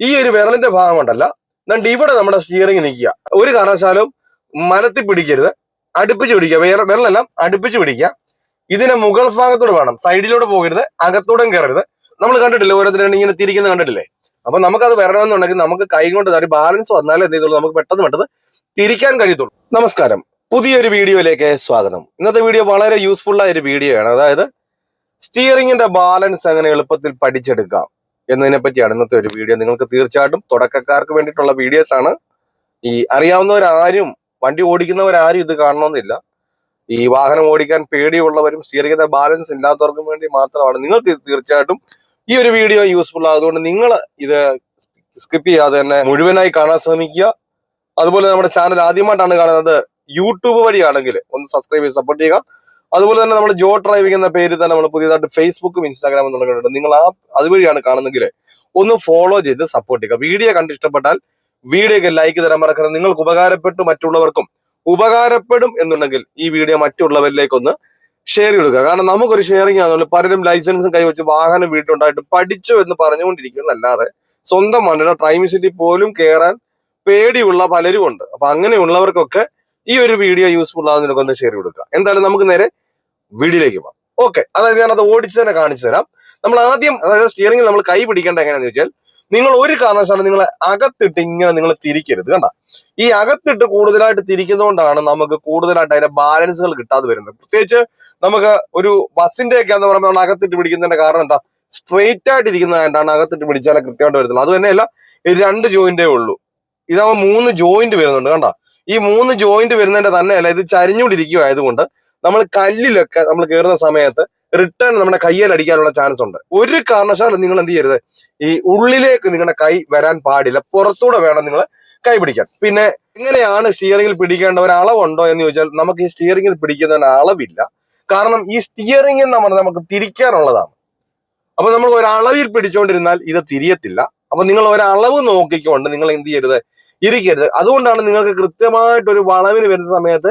ഈ ഒരു വിരലിന്റെ ഭാഗം കൊണ്ടല്ല എന്നിട്ട് ഇവിടെ നമ്മുടെ സ്റ്റിയറിംഗ് നിൽക്കുക. ഒരു കാരണവശാലും മരത്തിൽ പിടിക്കരുത്. അടുപ്പിച്ച് പിടിക്കുക. വിരലെല്ലാം അടുപ്പിച്ച് പിടിക്കുക. ഇതിനെ മുകൾ ഭാഗത്തോട് വേണം. സൈഡിലൂടെ പോകരുത്. അകത്തോടെ കയറരുത്. നമ്മൾ കണ്ടിട്ടില്ലേ ഓരോരുത്തരും ഇങ്ങനെ തിരിക്കുന്നത് കണ്ടിട്ടില്ലേ? അപ്പൊ നമുക്കത് വരണമെന്നുണ്ടെങ്കിൽ നമുക്ക് കൈ കൊണ്ട് ഒരു ബാലൻസ് വന്നാലേ എന്ത് ചെയ്തുള്ളൂ? നമുക്ക് പെട്ടെന്ന് പെട്ടെന്ന് തിരിക്കാൻ കഴിയത്തുള്ളൂ. നമസ്കാരം. പുതിയൊരു വീഡിയോയിലേക്ക് സ്വാഗതം. ഇന്നത്തെ വീഡിയോ വളരെ യൂസ്ഫുൾ ആയ ഒരു വീഡിയോ ആണ് അതായത് സ്റ്റിയറിംഗിന്റെ ബാലൻസ് എങ്ങനെ എളുപ്പത്തിൽ പഠിച്ചെടുക്കാം? എന്നതിനെ പറ്റിയാണ് ഇന്നത്തെ ഒരു വീഡിയോ. നിങ്ങൾക്ക് തീർച്ചയായിട്ടും തുടക്കക്കാർക്ക് വേണ്ടിയിട്ടുള്ള വീഡിയോസ് ആണ്. ഈ അറിയാവുന്നവരാരും വണ്ടി ഓടിക്കുന്നവരാരും ഇത് കാണണമെന്നില്ല. ഈ വാഹനം ഓടിക്കാൻ പേടിയുള്ളവരും സ്റ്റിയറിംഗിന്റെ ബാലൻസ് ഇല്ലാത്തവർക്കും വേണ്ടി മാത്രമാണ്. നിങ്ങൾക്ക് തീർച്ചയായിട്ടും ഈ ഒരു വീഡിയോ യൂസ്ഫുൾ ആയതുകൊണ്ട് നിങ്ങൾ ഇത് സ്കിപ്പ് ചെയ്യാതെ തന്നെ മുഴുവനായി കാണാൻ ശ്രമിക്കുക. അതുപോലെ നമ്മുടെ ചാനൽ ആദ്യമായിട്ടാണ് കാണുന്നത് യൂട്യൂബ് വഴിയാണെങ്കിൽ ഒന്ന് സബ്സ്ക്രൈബ് ചെയ്ത് സപ്പോർട്ട് ചെയ്യുക. അതുപോലെ തന്നെ നമ്മൾ ജോ ഡ്രൈവിംഗ് എന്ന പേരിൽ തന്നെ നമ്മൾ പുതിയതായിട്ട് ഫേസ്ബുക്കും ഇൻസ്റ്റാഗ്രാമും തുടങ്ങിയിട്ടുണ്ട്. നിങ്ങൾ ആ അതുവഴിയാണ് കാണുന്നെങ്കിൽ ഒന്ന് ഫോളോ ചെയ്ത് സപ്പോർട്ട് ചെയ്യുക. വീഡിയോ കണ്ട് ഇഷ്ടപ്പെട്ടാൽ വീഡിയോക്ക് ലൈക്ക് തരാൻ മറക്കരുത്. നിങ്ങൾക്ക് ഉപകാരപ്പെട്ടു മറ്റുള്ളവർക്കും ഉപകാരപ്പെടും എന്നുണ്ടെങ്കിൽ ഈ വീഡിയോ മറ്റുള്ളവരിലേക്കൊന്ന് ഷെയർ കൊടുക്കുക. കാരണം നമുക്കൊരു ഷെയറിംഗ് ആണെന്നുള്ളത് പലരും ലൈസൻസും കൈവച്ച് വാഹനം വീട്ടുണ്ടായിട്ട് പഠിച്ചു എന്ന് പറഞ്ഞുകൊണ്ടിരിക്കുന്നല്ലാതെ സ്വന്തം വണ്ടിയുടെ ഡ്രൈവിംഗ് സീറ്റിൽ പോലും കയറാൻ പേടിയുള്ള പലരും ഉണ്ട് അപ്പൊ അങ്ങനെയുള്ളവർക്കൊക്കെ ഈ ഒരു വീഡിയോ യൂസ്ഫുൾ ആകുന്നതിനൊക്കെ ഒന്ന് ഷെയർ കൊടുക്കുക. എന്തായാലും നമുക്ക് നേരെ വീഡിയോയിലേക്ക് പോകാം. ഓക്കെ അതായത് ഞാൻ അത് ഓടിച്ച് തന്നെ കാണിച്ചു തരാം. നമ്മൾ ആദ്യം അതായത് സ്റ്റിയറിംഗിൽ നമ്മൾ കൈ പിടിക്കേണ്ട എങ്ങനെയാന്ന് വെച്ചാൽ നിങ്ങൾ ഒരു കാരണവശാലും നിങ്ങൾ അകത്തിട്ട് ഇങ്ങനെ നിങ്ങൾ തിരിക്കരുത് കണ്ട? ഈ അകത്തിട്ട് കൂടുതലായിട്ട് തിരിക്കുന്നതുകൊണ്ടാണ് നമുക്ക് കൂടുതലായിട്ട് അതിന്റെ ബാലൻസുകൾ കിട്ടാതെ വരുന്നത്. പ്രത്യേകിച്ച് നമുക്ക് ഒരു ബസ്സിന്റെ ഒക്കെ എന്ന് പറയുമ്പോൾ അകത്തിട്ട് പിടിക്കുന്നതിന്റെ കാരണം എന്താ? സ്ട്രെയിറ്റ് ആയിട്ട് ഇരിക്കുന്നതായിട്ടാണ് അകത്തിട്ട് പിടിച്ചാലേ കൃത്യമായിട്ട് വരുന്നത് അത് തന്നെയല്ല രണ്ട് ജോയിന്റേ ഉള്ളൂ. ഇതാവുമ്പോൾ മൂന്ന് ജോയിന്റ് വരുന്നുണ്ട് കണ്ട? ഈ മൂന്ന് ജോയിന്റ് വരുന്നതിന്റെ തന്നെയല്ല ഇത് ചരിഞ്ഞുകൊണ്ടിരിക്കുക ആയതുകൊണ്ട് നമ്മൾ കല്ലിലൊക്കെ നമ്മൾ കയറുന്ന സമയത്ത് റിട്ടേൺ നമ്മുടെ കയ്യിൽ അടിക്കാനുള്ള ചാൻസ് ഉണ്ട്. ഒരു കാരണവശാലും നിങ്ങൾ എന്ത് ചെയ്യരുത്. ഈ ഉള്ളിലേക്ക് നിങ്ങളുടെ കൈ വരാൻ പാടില്ല. പുറത്തൂടെ വേണം നിങ്ങൾ കൈ പിടിക്കാൻ. പിന്നെ എങ്ങനെയാണ് സ്റ്റിയറിംഗിൽ പിടിക്കേണ്ട ഒരു അളവുണ്ടോ എന്ന് ചോദിച്ചാൽ നമുക്ക് ഈ സ്റ്റിയറിംഗിൽ പിടിക്കുന്നതിന് അളവില്ല. കാരണം ഈ സ്റ്റിയറിംഗ് എന്ന് പറഞ്ഞാൽ നമുക്ക് തിരിക്കാനുള്ളതാണ്. അപ്പൊ നമ്മൾ ഒരളവിൽ പിടിച്ചുകൊണ്ടിരുന്നാൽ ഇത് തിരിയത്തില്ല. അപ്പൊ നിങ്ങൾ ഒരളവ് നോക്കിക്കൊണ്ട് നിങ്ങൾ എന്ത് ചെയ്യരുത്? ഇരിക്കരുത്. അതുകൊണ്ടാണ് നിങ്ങൾക്ക് കൃത്യമായിട്ട് ഒരു വളവിന് വരുന്ന സമയത്ത്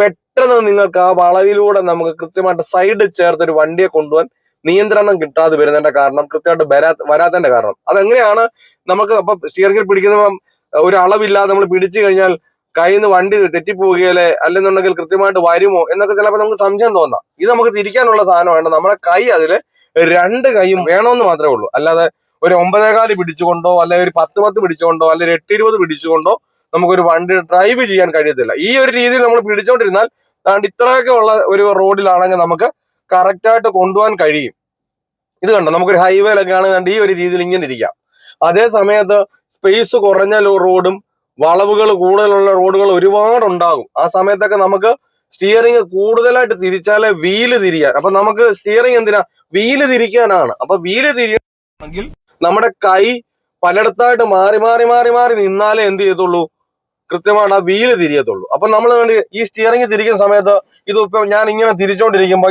പെട്ടെന്ന് നിങ്ങൾക്ക് ആ വളവിലൂടെ നമുക്ക് കൃത്യമായിട്ട് സൈഡ് ചേർത്ത് ഒരു വണ്ടിയെ കൊണ്ടുപോകാൻ നിയന്ത്രണം കിട്ടാതെ വരുന്നതിന്റെ കാരണം കൃത്യമായിട്ട് വരാ വരാത്തതിന്റെ കാരണം. അതെങ്ങനെയാണ് നമുക്ക് അപ്പൊ സ്റ്റിയറിംഗിൽ പിടിക്കുന്നപ്പം ഒരു അളവില്ലാതെ നമ്മൾ പിടിച്ചു കഴിഞ്ഞാൽ കയ്യിൽ നിന്ന് വണ്ടി തെറ്റിപ്പോവുകയല്ലേ അല്ലെന്നുണ്ടെങ്കിൽ കൃത്യമായിട്ട് വരുമോ എന്നൊക്കെ ചിലപ്പോൾ നമുക്ക് സംശയം തോന്നാം. ഇത് നമുക്ക് തിരിക്കാനുള്ള സാധനമാണ്. നമ്മുടെ കൈ അതിൽ രണ്ട് കൈയും വേണമെന്ന് മാത്രമേ ഉള്ളൂ. അല്ലാതെ ഒരു ഒമ്പതേകാൽ പിടിച്ചുകൊണ്ടോ അല്ലെങ്കിൽ ഒരു പത്ത് പത്ത് പിടിച്ചുകൊണ്ടോ അല്ലെങ്കിൽ എട്ട് ഇരുപത് പിടിച്ചുകൊണ്ടോ നമുക്കൊരു വണ്ടി ഡ്രൈവ് ചെയ്യാൻ കഴിയത്തില്ല. ഈ ഒരു രീതിയിൽ നമ്മൾ പിടിച്ചോണ്ടിരുന്നാൽ താണ്ട് ഇത്രയൊക്കെ ഉള്ള ഒരു റോഡിലാണെങ്കിൽ നമുക്ക് കറക്റ്റായിട്ട് കൊണ്ടുപോകാൻ കഴിയും. ഇത് കണ്ടോ? നമുക്കൊരു ഹൈവേയിലൊക്കെ ആണെങ്കിൽ ഈ ഒരു രീതിയിൽ ഇങ്ങനെ ഇരിക്കാം. അതേ സമയത്ത് സ്പേസ് കുറഞ്ഞ റോഡും വളവുകൾ കൂടുതലുള്ള റോഡുകൾ ഒരുപാട് ഉണ്ടാകും. ആ സമയത്തൊക്കെ നമുക്ക് സ്റ്റിയറിംഗ് കൂടുതലായിട്ട് തിരിച്ചാലേ വീൽ തിരിയാൻ. അപ്പൊ നമുക്ക് സ്റ്റിയറിംഗ് എന്തിനാ? വീൽ തിരിക്കാനാണ്. അപ്പൊ വീൽ തിരിയണമെങ്കിൽ നമ്മുടെ കൈ പലയിടത്തായിട്ട് മാറി മാറി മാറി മാറി നിന്നാലേ എന്ത് ചെയ്യത്തുള്ളൂ? കൃത്യമായിട്ട് ആ വീൽ തിരിയത്തുള്ളൂ. അപ്പൊ നമ്മൾ ഈ സ്റ്റിയറിംഗ് തിരിക്കുന്ന സമയത്ത് ഇത് ഇപ്പൊ ഞാൻ ഇങ്ങനെ തിരിച്ചോണ്ടിരിക്കുമ്പോ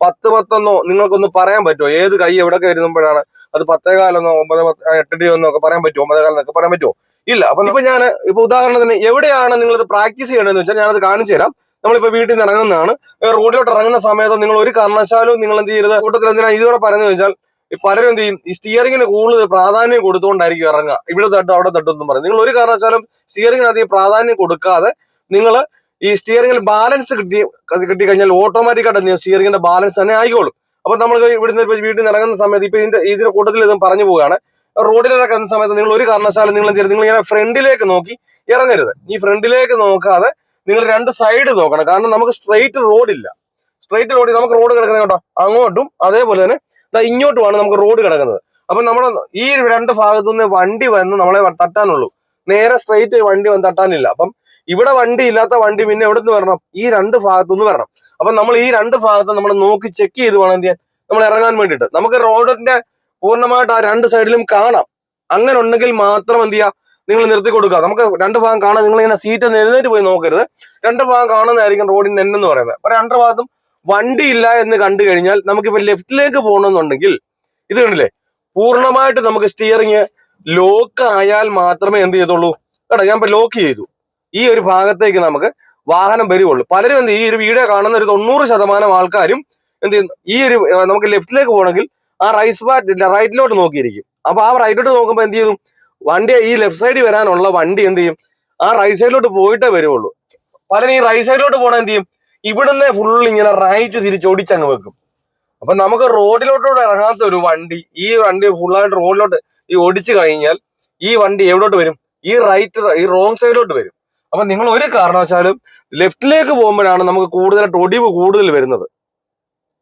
പത്ത് പത്തൊന്നോ നിങ്ങൾക്കൊന്ന് പറയാൻ പറ്റുമോ? ഏത് കൈ എവിടെ വരുമ്പോഴാണ് അത് പത്തേകാലെന്നോ ഒമ്പത് പത്ത് ആ, എട്ട് എന്നോ ഒക്കെ പറയാൻ പറ്റുമോ? ഒമ്പതേകാലെന്നൊക്കെ പറയാൻ പറ്റുമോ? ഇല്ല. അപ്പൊ ഇപ്പൊ ഞാൻ ഇപ്പൊ ഉദാഹരണത്തിന് എവിടെയാണ് നിങ്ങൾ ഇത് പ്രാക്ടീസ് ചെയ്യണമെന്ന് വെച്ചാൽ ഞാനത് കാണിച്ചു തരാം. നമ്മളിപ്പോ വീട്ടിൽ നിന്ന് ഇറങ്ങുന്നതാണ്. റോഡിലോട്ട് ഇറങ്ങുന്ന സമയത്ത് നിങ്ങൾ ഒരു കാരണവശാലും നിങ്ങൾ എന്ത് ചെയ്യരുത്? കൂട്ടത്തിൽ എന്തിനാ ഇതുകൂടെ പറയുന്നത് വെച്ചാൽ പലരും എന്ത് ചെയ്യും? ഈ സ്റ്റിയറിംഗിന് കൂടുതൽ പ്രാധാന്യം കൊടുത്തുകൊണ്ടായിരിക്കും ഇറങ്ങുക. ഇവിടെ തട്ടും അവിടെ തട്ടും എന്നും പറയും. നിങ്ങൾ ഒരു കാരണവശാലും സ്റ്റിയറിംഗിന് അധികം പ്രാധാന്യം കൊടുക്കാതെ നിങ്ങൾ ഈ സ്റ്റിയറിംഗിൽ ബാലൻസ് കിട്ടി കിട്ടി കഴിഞ്ഞാൽ ഓട്ടോമാറ്റിക്കായിട്ട് സ്റ്റിയറിംഗിന്റെ ബാലൻസ് തന്നെ ആയിക്കോളും. അപ്പൊ നമ്മൾ ഇവിടുന്ന് വീട്ടിൽ നിന്ന് ഇറങ്ങുന്ന സമയത്ത് ഇപ്പൊ ഇതിന്റെ ഇതിന്റെ കൂട്ടത്തിൽ ഇതും പറഞ്ഞു പോവുകയാണ്. റോഡിൽ ഇറങ്ങുന്ന സമയത്ത് നിങ്ങൾ ഒരു കാരണവശാലും നിങ്ങൾ നിങ്ങൾ ഇങ്ങനെ ഫ്രണ്ടിലേക്ക് നോക്കി ഇറങ്ങരുത്. ഈ ഫ്രണ്ടിലേക്ക് നോക്കാതെ നിങ്ങൾ രണ്ട് സൈഡ് നോക്കണം. കാരണം നമുക്ക് സ്ട്രെയിറ്റ് റോഡില്ല സ്ട്രെയിറ്റ് റോഡിൽ നമുക്ക് റോഡ് കിടക്കുന്നത് കേട്ടോ അങ്ങോട്ടും അതേപോലെ തന്നെ ഇങ്ങോട്ടുമാണ് നമുക്ക് റോഡ് കിടക്കുന്നത്. അപ്പൊ നമ്മൾ ഈ രണ്ട് ഭാഗത്തുനിന്ന് വണ്ടി വന്ന് നമ്മളെ തട്ടാനുള്ളൂ. നേരെ സ്ട്രെയിറ്റ് വണ്ടി വന്ന് തട്ടാനില്ല. അപ്പം ഇവിടെ വണ്ടി ഇല്ലാത്ത വണ്ടി പിന്നെ എവിടെ നിന്ന് വരണം? ഈ രണ്ട് ഭാഗത്തുനിന്ന് വരണം. അപ്പൊ നമ്മൾ ഈ രണ്ട് ഭാഗത്ത് നമ്മൾ നോക്കി ചെക്ക് ചെയ്ത് വേണം ചെയ്യാൻ? നമ്മൾ ഇറങ്ങാൻ വേണ്ടിയിട്ട്. നമുക്ക് റോഡിന്റെ പൂർണമായിട്ട് ആ രണ്ട് സൈഡിലും കാണാം. അങ്ങനെ ഉണ്ടെങ്കിൽ മാത്രം എന്ത് ചെയ്യുക നിങ്ങൾ നിർത്തി കൊടുക്കുക. നമുക്ക് രണ്ട് ഭാഗം കാണാൻ നിങ്ങൾ ഇങ്ങനെ സീറ്റ് നിരുന്നേറ്റ് പോയി നോക്കരുത്. രണ്ട് ഭാഗം കാണുന്നതായിരിക്കും റോഡിന്റെ എണ്ണെന്ന് പറയുന്നത്. അപ്പൊ രണ്ട് ഭാഗത്തും വണ്ടി ഇല്ല എന്ന് കണ്ടു കഴിഞ്ഞാൽ നമുക്കിപ്പോ ലെഫ്റ്റിലേക്ക് പോകണമെന്നുണ്ടെങ്കിൽ ഇത് കണ്ടില്ലേ? പൂർണമായിട്ട് നമുക്ക് സ്റ്റിയറിങ് ലോക്ക് ആയാൽ മാത്രമേ എന്ത് ചെയ്തുള്ളൂ കേട്ടോ ഞാൻ ഇപ്പൊ ലോക്ക് ചെയ്തു. ഈ ഒരു ഭാഗത്തേക്ക് നമുക്ക് വാഹനം വരുവുള്ളൂ. പലരും എന്ത് ഈ ഒരു വീഡിയോ കാണുന്ന ഒരു തൊണ്ണൂറ് ശതമാനം ആൾക്കാരും എന്ത് ചെയ്യുന്നു ഈ ഒരു നമുക്ക് ലെഫ്റ്റിലേക്ക് പോകണമെങ്കിൽ ആ റൈസ് പാർട്ട് റൈറ്റിലോട്ട് നോക്കിയിരിക്കും. അപ്പൊ ആ റൈറ്റിലോട്ട് നോക്കുമ്പോൾ എന്ത് ചെയ്തു വണ്ടി ഈ ലെഫ്റ്റ് സൈഡിൽ വരാനുള്ള വണ്ടി എന്ത് ചെയ്യും? ആ റൈറ്റ് സൈഡിലോട്ട് പോയിട്ടേ വരുവുള്ളൂ. പലരും ഈ റൈറ്റ് സൈഡിലോട്ട് പോകണം എന്ത് ചെയ്യും? ഇവിടുന്ന് ഫുൾ ഇങ്ങനെ റൈറ്റ് തിരിച്ച് ഓടിച്ചങ്ങ് വെക്കും. അപ്പൊ നമുക്ക് റോഡിലോട്ടൂടെ ഇറങ്ങാത്ത ഒരു വണ്ടി ഈ വണ്ടി ഫുള്ളായിട്ട് റോഡിലോട്ട് ഈ ഓടിച്ചു കഴിഞ്ഞാൽ ഈ വണ്ടി എവിടോട്ട് വരും? ഈ റൈറ്റ് ഈ റോങ് സൈഡിലോട്ട് വരും. അപ്പൊ നിങ്ങൾ ഒരു കാരണവശാലും ലെഫ്റ്റിലേക്ക് പോകുമ്പോഴാണ് നമുക്ക് കൂടുതലായിട്ട് ഒടിവ് കൂടുതൽ വരുന്നത്.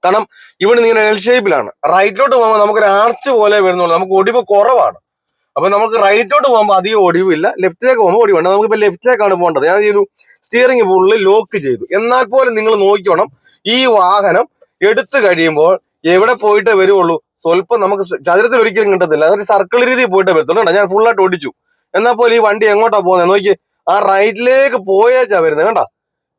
കാരണം ഇവിടെ ഇങ്ങനെ എൽ ഷേപ്പിലാണ് റൈറ്റിലോട്ട് പോകുമ്പോൾ നമുക്ക് ഒരു ആർച്ച് പോലെ വരുന്നുള്ളൂ. നമുക്ക് ഒടിവ് കുറവാണ്. അപ്പൊ നമുക്ക് റൈറ്റിലോട്ട് പോകുമ്പോൾ അധികം ഒടിവില്ല. ലെഫ്റ്റിലേക്ക് പോകുമ്പോൾ ഒടിവുണ്ട് നമുക്കിപ്പോൾ ലെഫ്റ്റിലേക്കാണ് പോകേണ്ടത്. ഞാൻ ചെയ്തു? സ്റ്റിയറിംഗ് ഫുള്ള് ലോക്ക് ചെയ്തു. എന്നാൽ പോലും നിങ്ങൾ നോക്കിക്കണം ഈ വാഹനം എടുത്തു കഴിയുമ്പോൾ എവിടെ പോയിട്ടേ വരുള്ളൂ സ്വല്പം നമുക്ക് ചതുരത്തിൽ ഒരിക്കലും കിട്ടത്തില്ല. അതൊരു സർക്കിൾ രീതിയിൽ പോയിട്ടേ കണ്ടോ ഞാൻ ഫുള്ളായിട്ട് ഓടിച്ചു. എന്നാൽ പോലും ഈ വണ്ടി എങ്ങോട്ടാ പോകുന്നത് നോക്കി ആ റൈറ്റിലേക്ക് പോയേച്ചാ വരുന്നത് കണ്ട?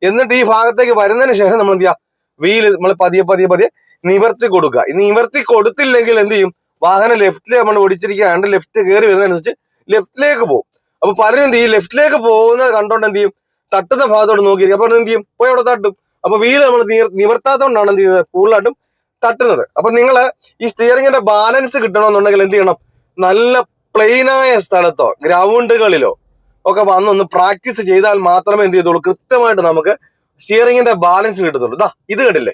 എന്നിട്ട് ഈ ഭാഗത്തേക്ക് വരുന്നതിന് ശേഷം നമ്മൾ എന്ത് ചെയ്യാ? വീൽ നമ്മൾ പതിയെ പതിയെ പതിയെ നിവർത്തി കൊടുക്കുക. ഇനി നിവർത്തി കൊടുത്തില്ലെങ്കിൽ എന്ത് ചെയ്യും? വാഹനം ലെഫ്റ്റിൽ നമ്മൾ ഓടിച്ചിരിക്കുകയാണ്ട് ലെഫ്റ്റ് കയറി വരുന്നതനുസരിച്ച് ലെഫ്റ്റിലേക്ക് പോകും. അപ്പൊ പലരും എന്ത് ചെയ്യും? ലെഫ്റ്റിലേക്ക് പോകുന്നത് കണ്ടോണ്ട് എന്ത് ചെയ്യും? തട്ടുന്ന ഭാഗത്തോട് നോക്കിയിരിക്കും. അപ്പൊ എന്ത് ചെയ്യും? പോയി അവിടെ തട്ടും. അപ്പൊ വീൽ നമ്മൾ നിവർത്താത്തോണ്ടാണ് എന്ത് ചെയ്യുന്നത്? കൂടുതലായിട്ടും തട്ടുന്നത്. അപ്പൊ നിങ്ങൾ ഈ സ്റ്റിയറിംഗിന്റെ ബാലൻസ് കിട്ടണമെന്നുണ്ടെങ്കിൽ എന്ത് ചെയ്യണം? നല്ല പ്ലെയിനായ സ്ഥലത്തോ ഗ്രൗണ്ടുകളിലോ ഒക്കെ വന്നൊന്ന് പ്രാക്ടീസ് ചെയ്താൽ മാത്രമേ എന്ത് ചെയ്തുള്ളൂ കൃത്യമായിട്ട് നമുക്ക് സ്റ്റിയറിംഗിന്റെ ബാലൻസ് കിട്ടത്തുള്ളൂ. ഇതാ ഇത് കണ്ടില്ലേ?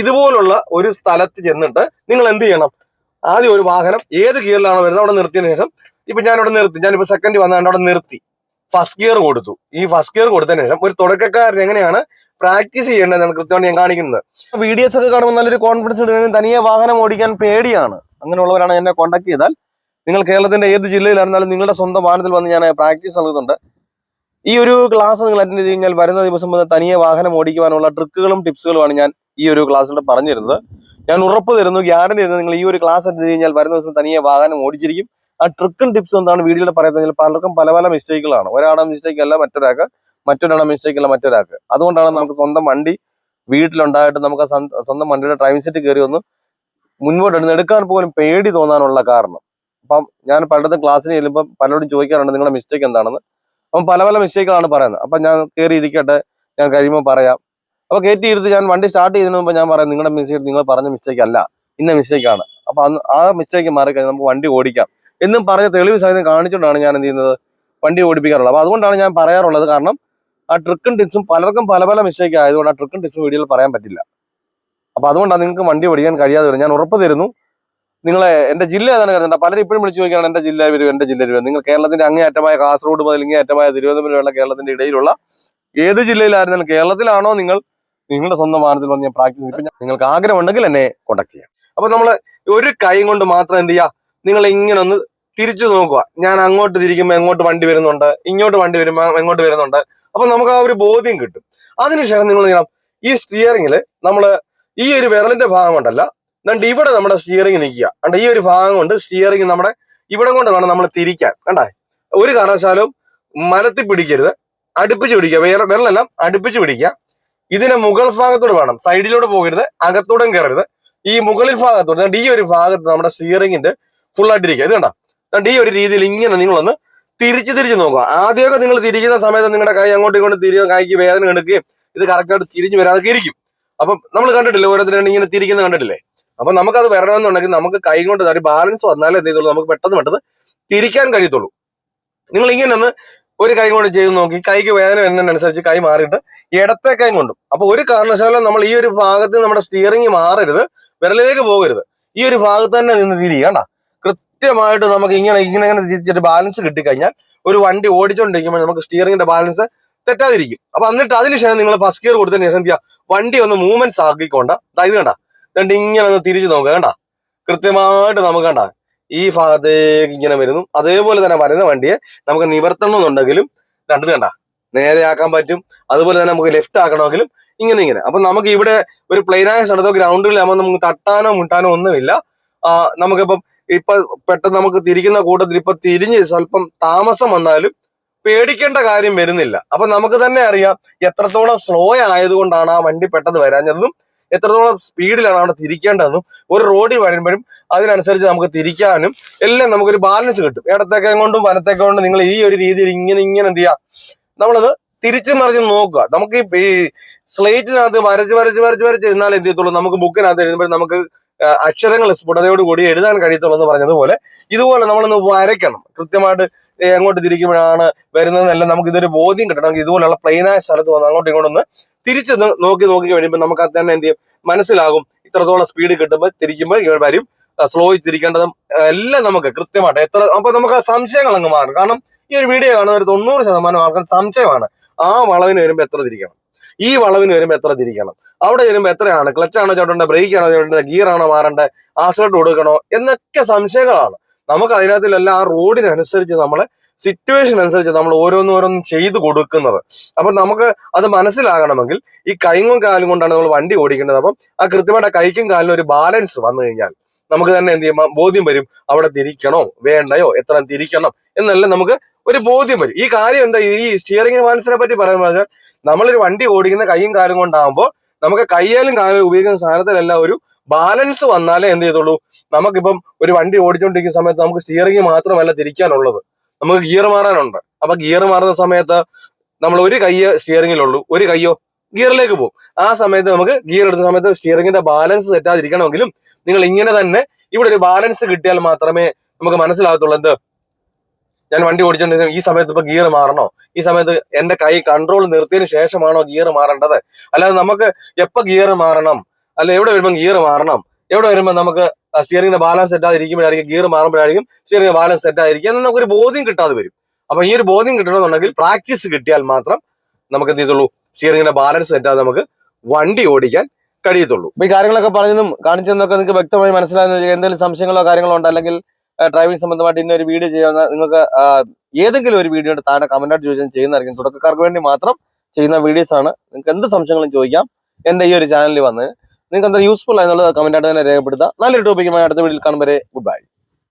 ഇതുപോലുള്ള ഒരു സ്ഥലത്ത് ചെന്നിട്ട് നിങ്ങൾ എന്ത് ചെയ്യണം? ആദ്യം ഒരു വാഹനം ഏത് ഗിയറിലാണോ വരുന്നത് അവിടെ നിർത്തിയതിനു ശേഷം ഇപ്പൊ ഞാനിവിടെ നിർത്തി. ഞാനിപ്പോ സെക്കൻഡ് വന്നാണ്ട് അവിടെ നിർത്തി. ഫസ്റ്റ് ഗിയർ കൊടുത്തു. ഈ ഫസ്റ്റ് ഗിയർ കൊടുത്തതിന് ശേഷം ഒരു തുടക്കക്കാരൻ എങ്ങനെയാണ് പ്രാക്ടീസ് ചെയ്യേണ്ടതെന്നാണ് കൃത്യമായിട്ട് ഞാൻ കാണിക്കുന്നത് വീഡിയോസ് ഒക്കെ കാണുമ്പോൾ നല്ലൊരു കോൺഫിഡൻസ് ഇടുന്നതിന് തനിയെ വാഹനം ഓടിക്കാൻ പേടിയാണ്. അങ്ങനെയുള്ളവരാണ് എന്നെ കോൺടാക്ട് ചെയ്താൽ. നിങ്ങൾ കേരളത്തിന്റെ ഏത് ജില്ലയിലായിരുന്നാലും നിങ്ങളുടെ സ്വന്തം വാഹനത്തിൽ വന്ന് ഞാൻ പ്രാക്ടീസ് നൽകുന്നുണ്ട്. ഈ ഒരു ക്ലാസ് നിങ്ങൾ അറ്റൻഡ് ചെയ്ത് കഴിഞ്ഞാൽ വരുന്ന ദിവസം മുതൽ തനിയെ വാഹനം ഓടിക്കുവാനുള്ള ട്രിക്കുകളും ടിപ്സുകളുമാണ് ഞാൻ ഈ ഒരു ക്ലാസ്സിലൂടെ പറഞ്ഞു തരുന്നത് ഞാൻ ഉറപ്പ് തരുന്നു ഗ്യാരണ്ടി തരുന്നു നിങ്ങൾ ഈ ഒരു ക്ലാസ് അറ്റൻഡ് ചെയ്ത് കഴിഞ്ഞാൽ വരുന്ന ദിവസം തനിയെ വാഹനം ഓടിച്ചിരിക്കും. ആ ട്രിക്കും ടിപ്സ് എന്താണ് വീഡിയോയിൽ പറയുന്നത്? പലർക്കും പല പല മിസ്റ്റേക്കുകളാണ് ഒരാളുടെ മിസ്റ്റേക്ക് അല്ല മറ്റൊരാൾക്ക് മറ്റൊരാളുടെ മിസ്റ്റേക്ക് അല്ല മറ്റൊരാൾക്ക്. അതുകൊണ്ടാണ് നമുക്ക് സ്വന്തം വണ്ടി വീട്ടിലുണ്ടായിട്ട് നമുക്ക് സ്വന്തം- വണ്ടിയുടെ ഡ്രൈവിംഗ് സെറ്റ് കയറി ഒന്ന് മുൻപോട്ട് എടുന്ന് എടുക്കാൻ പോലും പേടി തോന്നാനുള്ള കാരണം. അപ്പം ഞാൻ പലയിടത്തും ക്ലാസ്സിന് ചെല്ലുമ്പോൾ പലരോടും ചോദിക്കാറുണ്ട് നിങ്ങളുടെ മിസ്റ്റേക്ക് എന്താണെന്ന്. അപ്പം പല പല മിസ്റ്റേക്കുകളാണ് പറയുന്നത്. അപ്പം ഞാൻ കയറി ഇരിക്കട്ടെ ഞാൻ കഴിയുമ്പോൾ പറയാം. അപ്പോൾ കയറ്റി ഇരുത്ത് ഞാൻ വണ്ടി സ്റ്റാർട്ട് ചെയ്യുന്നതിന് മുമ്പ് ഞാൻ പറയാം നിങ്ങളുടെ മിസ്റ്റേക്ക് നിങ്ങൾ പറഞ്ഞ മിസ്റ്റേക്ക് അല്ല. ഇന്ന മിസ്റ്റേക്കാണ് അപ്പം ആ മിസ്റ്റേക്ക് മാറിക്കഴിഞ്ഞാൽ നമുക്ക് വണ്ടി ഓടിക്കാം. എന്നും പറഞ്ഞ തെളിവ് സഹിതം കാണിച്ചുകൊണ്ടാണ് ഞാൻ എന്ത് ചെയ്യുന്നത് വണ്ടി ഓടിപ്പിക്കാറുള്ളത്. അപ്പൊ അതുകൊണ്ടാണ് ഞാൻ പറയാറുള്ളത് കാരണം ആ ട്രിക്കും ടിപ്സും പലർക്കും പല പല മിസ്റ്റേക്ക് ആയതുകൊണ്ട് ആ ട്രിക്കും ടിപ്സും വീഡിയോയിൽ പറയാൻ പറ്റില്ല. അപ്പൊ അതുകൊണ്ടാണ് നിങ്ങൾക്ക് വണ്ടി ഓടിക്കാൻ കഴിയാതെ വരും ഞാൻ ഉറപ്പ് തരുന്നു. നിങ്ങളെ എന്റെ ജില്ല ഏതാണ് കരുതണ്ട പലരും ഇപ്പോഴും വിളിച്ചു നോക്കിയാണ് എന്റെ ജില്ല വരും എന്റെ ജില്ല വരും നിങ്ങൾ കേരളത്തിന്റെ അങ്ങേയറ്റമായ കാസർഗോഡ് മുതൽ ഇങ്ങേയറ്റമായ തിരുവനന്തപുരം വരെയുള്ള കേരളത്തിന്റെ ഇടയിലുള്ള ഏത് ജില്ലയിലായിരുന്നാലും കേരളത്തിലാണോ നിങ്ങൾ നിങ്ങളുടെ സ്വന്തം വാഹനത്തിൽ വന്ന് ഞാൻ പ്രാക്ടീസ് നിങ്ങൾക്ക് ആഗ്രഹമുണ്ടെങ്കിൽ എന്നെ കോണ്ടാക്ട് ചെയ്യാം. അപ്പൊ നമ്മൾ ഒരു കൈ കൊണ്ട് മാത്രം എന്ത് ചെയ്യുക നിങ്ങൾ ഇങ്ങനെ ഒന്ന് തിരിച്ചു നോക്കുക. ഞാൻ അങ്ങോട്ട് തിരിക്കുമ്പോൾ എങ്ങോട്ട് വണ്ടി വരുന്നുണ്ട്? ഇങ്ങോട്ട് വണ്ടി വരുമ്പോൾ എങ്ങോട്ട് വരുന്നുണ്ട്? അപ്പൊ നമുക്ക് ആ ഒരു ബോധ്യം കിട്ടും. അതിനുശേഷം നിങ്ങൾ ചെയ്യണം ഈ സ്റ്റിയറിംഗിൽ നമ്മൾ ഈ ഒരു വിരലിന്റെ ഭാഗം കൊണ്ടല്ല എന്നിട്ട് ഇവിടെ നമ്മുടെ സ്റ്റിയറിംഗ് നിൽക്കുക. കണ്ട ഈ ഒരു ഭാഗം കൊണ്ട് സ്റ്റിയറിംഗ് നമ്മുടെ ഇവിടെ കൊണ്ട് വേണം നമ്മൾ തിരിക്കാൻ. കണ്ട? ഒരു കാരണവശാലും മരത്തിൽ പിടിക്കരുത്. അടുപ്പിച്ച് പിടിക്കുക. വേറെ വിരലെല്ലാം അടുപ്പിച്ച് പിടിക്കുക. ഇതിനെ മുകൾ ഭാഗത്തോട് വേണം. സൈഡിലോട്ട് പോകരുത് അകത്തോടും കയറരുത്. ഈ മുകളിൽ ഭാഗത്തോട് ഈ ഒരു ഭാഗത്ത് നമ്മുടെ സ്റ്റിയറിംഗിന്റെ ഫുൾ ആയിട്ടിരിക്കുക ഇത് കണ്ട? ദാണ്ട് ഈ ഒരു രീതിയിൽ ഇങ്ങനെ നിങ്ങളൊന്ന് തിരിച്ച് തിരിച്ച് നോക്കുക. ആദ്യമൊക്കെ നിങ്ങൾ തിരിക്കുന്ന സമയത്ത് നിങ്ങളുടെ കൈ അങ്ങോട്ടും ഇങ്ങോട്ടും തിരിയോ കൈക്ക് വേദന എടുക്കുകയും ഇത് കറക്റ്റായിട്ട് തിരിഞ്ഞു വരാതെ ഇരിക്കും. അപ്പം നമ്മൾ കണ്ടിട്ടില്ലേ? ഓരോരുത്തരും ഇങ്ങനെ തിരിക്കുന്നത് കണ്ടിട്ടില്ലേ? അപ്പൊ നമുക്കത് വരണമെന്നുണ്ടെങ്കിൽ നമുക്ക് കൈ കൊണ്ട് ഒരു ബാലൻസ് വന്നാലേ എന്ത് നമുക്ക് പെട്ടെന്ന് പെട്ടെന്ന് തിരിക്കാൻ കഴിയത്തുള്ളൂ. നിങ്ങൾ ഇങ്ങനെ ഒന്ന് ഒരു കൈ കൊണ്ട് ചെയ്ത് നോക്കി. കൈക്ക് വേദന വരുന്നതിനനുസരിച്ച് കൈ മാറിയിട്ട് ഇടത്തെ കൈ കൊണ്ടും. അപ്പൊ ഒരു കാരണവശാലും നമ്മൾ ഈ ഒരു ഭാഗത്ത് നമ്മുടെ സ്റ്റിയറിംഗ് മാറരുത്. വിരലിലേക്ക് പോകരുത്. ഈ ഒരു ഭാഗത്ത് തന്നെ നിന്ന് തിരികണ്ട കൃത്യമായിട്ട് നമുക്ക് ഇങ്ങനെ ഇങ്ങനെ ഇങ്ങനെ തിരിച്ചിട്ട് ബാലൻസ് കിട്ടിക്കഴിഞ്ഞാൽ ഒരു വണ്ടി ഓടിച്ചോണ്ടിരിക്കുമ്പോൾ നമുക്ക് സ്റ്റിയറിംഗിന്റെ ബാലൻസ് തെറ്റാതിരിക്കും. അപ്പൊ എന്നിട്ട് അതിനുശേഷം നിങ്ങൾ ഫസ്റ്റ് ഗിയർ കൊടുത്തതിന് ശേഷം എന്താ വണ്ടി ഒന്ന് മൂവ്മെന്റ്സ് ആക്കിക്കൊണ്ട. ഇത് കണ്ട. രണ്ട് ഇങ്ങനെ ഒന്ന് തിരിച്ചു നോക്കുക. കണ്ട? കൃത്യമായിട്ട് നമുക്ക് കണ്ട. ഈ ഭാഗത്തേക്ക് ഇങ്ങനെ വരുന്നു. അതേപോലെ തന്നെ വരുന്ന വണ്ടിയെ നമുക്ക് നിവർത്തണമെന്നുണ്ടെങ്കിലും രണ്ടത് കണ്ട. നേരെയാക്കാൻ പറ്റും. അതുപോലെ തന്നെ നമുക്ക് ലെഫ്റ്റ് ആക്കണമെങ്കിലും ഇങ്ങനെ ഇങ്ങനെ. അപ്പൊ നമുക്ക് ഇവിടെ ഒരു പ്ലെയിനായ സ്ഥലത്തോ ഗ്രൗണ്ടുകളിലാകുമ്പോൾ നമുക്ക് തട്ടാനോ മുട്ടാനോ ഒന്നുമില്ല. നമുക്കിപ്പം ഇപ്പൊ പെട്ടെന്ന് നമുക്ക് തിരിക്കുന്ന കൂട്ടത്തിൽ ഇപ്പൊ തിരിഞ്ഞ് സ്വല്പം താമസം വന്നാലും പേടിക്കേണ്ട കാര്യം വരുന്നില്ല. അപ്പൊ നമുക്ക് തന്നെ അറിയാം എത്രത്തോളം സ്ലോ ആയതുകൊണ്ടാണ് ആ വണ്ടി പെട്ടെന്ന് വരാഞ്ഞതെന്നും എത്രത്തോളം സ്പീഡിലാണ് അവിടെ തിരിക്കേണ്ടതെന്നും ഒരു റോഡിൽ വരുമ്പോഴും അതിനനുസരിച്ച് നമുക്ക് തിരിക്കാനും എല്ലാം നമുക്കൊരു ബാലൻസ് കിട്ടും. ഇടത്തേക്കെ കൊണ്ടും വനത്തേക്കെ കൊണ്ടും നിങ്ങൾ ഈ ഒരു രീതിയിൽ ഇങ്ങനെ ഇങ്ങനെ എന്ത് ചെയ്യുക നമ്മളത് തിരിച്ചു മറിച്ച് നോക്കുക. നമുക്ക് ഈ- സ്ലേറ്റിനകത്ത് വരച്ച് വരച്ച് വരച്ച് വരച്ച് ഇരുന്നാൽ എന്ത് ചെയ്യത്തുള്ളൂ? നമുക്ക് ബുക്കിനകത്ത് എഴുതുമ്പോൾ നമുക്ക് അക്ഷരങ്ങൾ സ്ഫുടതയോടുകൂടി എഴുതാൻ കഴിയത്തുള്ളൂ എന്ന് പറഞ്ഞതുപോലെ ഇതുപോലെ നമ്മളൊന്ന് വരയ്ക്കണം. കൃത്യമായിട്ട് എങ്ങോട്ട് തിരിക്കുമ്പോഴാണ് വരുന്നതെന്നെല്ലാം നമുക്ക് ഇതൊരു ബോധ്യം കിട്ടണം. ഇതുപോലെയുള്ള പ്ലെയിനായ സ്ഥലത്ത് വന്ന് അങ്ങോട്ടും ഇങ്ങോട്ടും ഒന്ന് തിരിച്ച് നോക്കി നോക്കി കഴിയുമ്പോൾ നമുക്ക് അത് തന്നെ എന്ത് ചെയ്യും? മനസ്സിലാകും. ഇത്രത്തോളം സ്പീഡ് കിട്ടുമ്പോൾ തിരിക്കുമ്പോൾ ഇവർ വരും സ്ലോയിൽ തിരിക്കേണ്ടതും എല്ലാം നമുക്ക് കൃത്യമായിട്ട് എത്ര അപ്പൊ നമുക്ക് സംശയങ്ങൾ അങ്ങ് മാറും. കാരണം ഈ ഒരു വീഡിയോ കാണുന്ന ഒരു തൊണ്ണൂറ് ശതമാനം ആൾക്കാർ സംശയമാണ്. ആ വളവിന് വരുമ്പോൾ എത്ര തിരിക്കണം? ഈ വളവിന് വരുമ്പോൾ എത്ര തിരിക്കണം? അവിടെ വരുമ്പോൾ എത്രയാണ്? ക്ലച്ചാണോ ആണോ ചവിട്ടേണ്ടത്? ഗിയർ ആണോ മാറേണ്ടത്? ആക്സിഡന്റ് കൊടുക്കണോ? എന്നൊക്കെ സംശയങ്ങളാണ്. നമുക്ക് അതിനകത്തിലല്ല ആ റോഡിനനുസരിച്ച് നമ്മളെ സിറ്റുവേഷൻ അനുസരിച്ച് നമ്മൾ ഓരോന്നും ഓരോന്നും ചെയ്തു കൊടുക്കുന്നത്. അപ്പൊ നമുക്ക് അത് മനസ്സിലാകണമെങ്കിൽ ഈ കൈങ്ങും കാലും കൊണ്ടാണ് നമ്മൾ വണ്ടി ഓടിക്കേണ്ടത്. അപ്പം ആ കൃത്യമായിട്ട് കൈക്കും കാലിനും ഒരു ബാലൻസ് വന്നു കഴിഞ്ഞാൽ നമുക്ക് തന്നെ എന്ത് ചെയ്യും? ബോധ്യം വരും. അവിടെ തിരിക്കണോ? വേണ്ടയോ? എത്ര തിരിക്കണം? എന്നല്ല നമുക്ക് ഒരു ബോധ്യം വരും. ഈ കാര്യം എന്താ? ഈ സ്റ്റിയറിംഗ് ബാലൻസിനെ പറ്റി പറയാൻ പറഞ്ഞാൽ നമ്മളൊരു വണ്ടി ഓടിക്കുന്ന കൈയും കാലും കൊണ്ടാകുമ്പോൾ നമുക്ക് കയ്യാലും കാലും ഉപയോഗിക്കുന്ന സാധനത്തിലെല്ലാം ഒരു ബാലൻസ് വന്നാലേ എന്ത് ചെയ്തുള്ളൂ നമുക്കിപ്പം ഒരു വണ്ടി ഓടിച്ചുകൊണ്ടിരിക്കുന്ന സമയത്ത് നമുക്ക് സ്റ്റിയറിംഗ് മാത്രമല്ല തിരിക്കാനുള്ളത്. നമുക്ക് ഗിയർ മാറാനുണ്ട്. അപ്പൊ ഗിയർ മാറുന്ന സമയത്ത് നമ്മൾ ഒരു കയ്യ് സ്റ്റിയറിംഗിലുള്ളൂ ഒരു കയ്യോ ഗിയറിലേക്ക് പോകും. ആ സമയത്ത് നമുക്ക് ഗിയർ എടുത്ത സമയത്ത് സ്റ്റിയറിംഗിന്റെ ബാലൻസ് തെറ്റാതിരിക്കണമെങ്കിലും നിങ്ങൾ ഇങ്ങനെ തന്നെ ഇവിടെ ഒരു ബാലൻസ് കിട്ടിയാൽ മാത്രമേ നമുക്ക് മനസ്സിലാകത്തുള്ളൂ എന്ത്? ഞാൻ വണ്ടി ഓടിച്ചോണ്ടിരുന്ന ഈ സമയത്ത് ഇപ്പൊ ഗിയർ മാറണോ? ഈ സമയത്ത് എന്റെ കൈ കൺട്രോൾ നിർത്തിയതിനു ശേഷമാണോ ഗിയർ മാറേണ്ടത്? അല്ലാതെ നമുക്ക് എപ്പോ ഗിയർ മാറണം? അല്ല എവിടെ വരുമ്പോൾ ഗിയർ മാറണം? എവിടെ വരുമ്പോൾ നമുക്ക് സ്റ്റിയറിംഗിന്റെ ബാലൻസ് സെറ്റാതിരിക്കുമ്പോഴായിരിക്കും ഗിയർ മാറുമ്പോഴായിരിക്കും സ്റ്റിയറിംഗ് ബാലൻസ് സെറ്റായിരിക്കും എന്ന് നമുക്കൊരു ബോധ്യം കിട്ടാതെ വരും. അപ്പൊ ഈ ഒരു ബോധ്യം കിട്ടണമെന്നുണ്ടെങ്കിൽ പ്രാക്ടീസ് കിട്ടിയാൽ മാത്രം നമുക്ക് എന്ത് ചെയ്തുള്ളൂ സ്റ്റിയറിംഗിന്റെ ബാലൻസ് സെറ്റാതെ നമുക്ക് വണ്ടി ഓടിക്കാൻ കഴിയത്തുള്ളൂ. ഈ കാര്യങ്ങളൊക്കെ പറഞ്ഞതും കാണിച്ചതെന്നൊക്കെ നിങ്ങൾക്ക് വ്യക്തമായി മനസ്സിലാകുന്ന എന്തെങ്കിലും സംശയങ്ങളോ കാര്യങ്ങളോ ഉണ്ട്? അല്ലെങ്കിൽ ഡ്രൈവിംഗ് സംബന്ധമായിട്ട് ഇന്നൊരു വീഡിയോ ചെയ്യാവുന്ന നിങ്ങൾക്ക് ഏതെങ്കിലും ഒരു വീഡിയോയുടെ താഴെ കമന്റായിട്ട് ചോദിച്ചാൽ ചെയ്യുന്നതായിരിക്കും. തുടക്കക്കാർക്ക് വേണ്ടി മാത്രം ചെയ്യുന്ന വീഡിയോസ് ആണ്. നിങ്ങൾക്ക് എന്ത് സംശയങ്ങളും ചോദിക്കാം. എന്റെ ഈ ഒരു ചാനലിൽ വന്ന് നിങ്ങൾക്ക് എന്താ യൂസ്ഫുൾ ആയെന്നുള്ളത് കമന്റായിട്ട് തന്നെ രേഖപ്പെടുത്താം നല്ലൊരു ടോപ്പിക്കുമായി അടുത്ത വീഡിയോയിൽ കാണുമ്പോൾ ഗുഡ് ബൈ